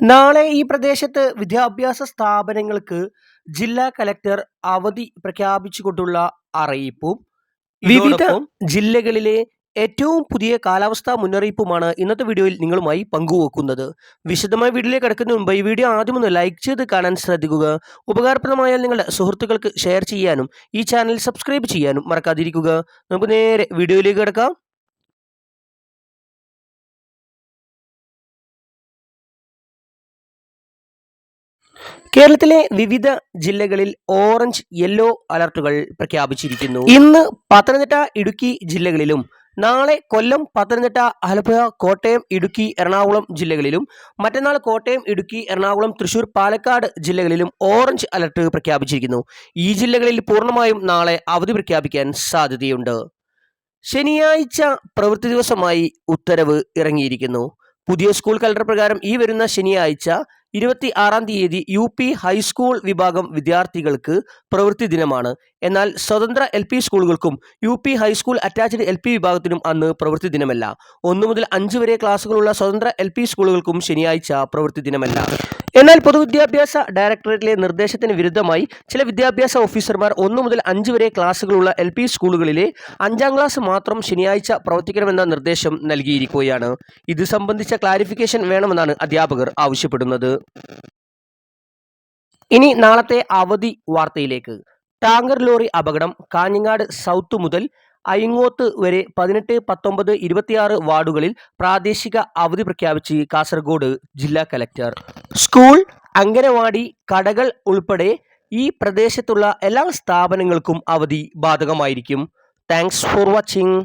നാളെ ഈ പ്രദേശത്ത് വിദ്യാഭ്യാസ സ്ഥാപനങ്ങൾക്ക് ജില്ലാ കലക്ടർ അവധി പ്രഖ്യാപിച്ചുകൊണ്ടുള്ള അറിയിപ്പും വിവിധ ജില്ലകളിലെ ഏറ്റവും പുതിയ കാലാവസ്ഥാ മുന്നറിയിപ്പുമാണ് ഇന്നത്തെ വീഡിയോയിൽ നിങ്ങളുമായി പങ്കുവെക്കുന്നത്. വിശദമായ വീഡിയോയിലേക്ക് കിടക്കുന്നതിന് മുമ്പ് ഈ വീഡിയോ ആദ്യം ഒന്ന് ലൈക്ക് ചെയ്ത് കാണാൻ ശ്രദ്ധിക്കുക. ഉപകാരപ്രദമായാൽ നിങ്ങളുടെ സുഹൃത്തുക്കൾക്ക് ഷെയർ ചെയ്യാനും ഈ ചാനൽ സബ്സ്ക്രൈബ് ചെയ്യാനും മറക്കാതിരിക്കുക. നമുക്ക് നേരെ വീഡിയോയിലേക്ക് കിടക്കാം. കേരളത്തിലെ വിവിധ ജില്ലകളിൽ ഓറഞ്ച് യെല്ലോ അലർട്ടുകൾ പ്രഖ്യാപിച്ചിരിക്കുന്നു. ഇന്ന് പത്തനംതിട്ട ഇടുക്കി ജില്ലകളിലും നാളെ കൊല്ലം പത്തനംതിട്ട ആലപ്പുഴ കോട്ടയം ഇടുക്കി എറണാകുളം ജില്ലകളിലും മറ്റന്നാൾ കോട്ടയം ഇടുക്കി എറണാകുളം തൃശൂർ പാലക്കാട് ജില്ലകളിലും ഓറഞ്ച് അലർട്ട് പ്രഖ്യാപിച്ചിരിക്കുന്നു. ഈ ജില്ലകളിൽ പൂർണമായും നാളെ അവധി പ്രഖ്യാപിക്കാൻ സാധ്യതയുണ്ട്. ശനിയാഴ്ച പ്രവൃത്തി ദിവസമായി ഉത്തരവ് ഇറങ്ങിയിരിക്കുന്നു. പുതിയ സ്കൂൾ കലണ്ടർ പ്രകാരം ഈ വരുന്ന ശനിയാഴ്ച ഇരുപത്തി ആറാം തീയതി യു പി ഹൈസ്കൂൾ വിഭാഗം വിദ്യാർത്ഥികൾക്ക് പ്രവൃത്തി ദിനമാണ്. എന്നാൽ സ്വതന്ത്ര എൽ പി സ്കൂളുകൾക്കും U P high school attached L P വിഭാഗത്തിനും അന്ന് പ്രവൃത്തി ദിനമല്ല. ഒന്നു മുതൽ അഞ്ച് വരെ ക്ലാസ്സുകളുള്ള സ്വതന്ത്ര എൽ പി സ്കൂളുകൾക്കും ശനിയാഴ്ച പ്രവൃത്തി ദിനമല്ല. എന്നാൽ പൊതുവിദ്യാഭ്യാസ ഡയറക്ടറേറ്റിലെ നിർദ്ദേശത്തിന് വിരുദ്ധമായി ചില വിദ്യാഭ്യാസ ഓഫീസർമാർ ഒന്നു മുതൽ അഞ്ച് വരെ ക്ലാസ്സുകളുള്ള എൽ പി സ്കൂളുകളിലെ അഞ്ചാം ക്ലാസ് മാത്രം ശനിയാഴ്ച പ്രവർത്തിക്കണമെന്ന നിർദ്ദേശം നൽകിയിരിക്കുകയാണ്. ഇത് സംബന്ധിച്ച ക്ലാരിഫിക്കേഷൻ വേണമെന്നാണ് അധ്യാപകർ ആവശ്യപ്പെടുന്നത്. ഇനി നാളത്തെ അവധി വാർത്തയിലേക്ക്. ടാങ്കർ ലോറി അപകടം കാഞ്ഞങ്ങാട് സൗത്ത് മുതൽ അയിങ്ങോത്ത് വരെ പതിനെട്ട് പത്തൊമ്പത് ഇരുപത്തിയാറ് വാർഡുകളിൽ പ്രാദേശിക അവധി പ്രഖ്യാപിച്ച് കാസർഗോഡ് ജില്ലാ കലക്ടർ. സ്കൂൾ അംഗനവാടി കടകൾ ഉൾപ്പെടെ ഈ പ്രദേശത്തുള്ള എല്ലാ സ്ഥാപനങ്ങൾക്കും അവധി ബാധകമായിരിക്കും. Thanks for watching.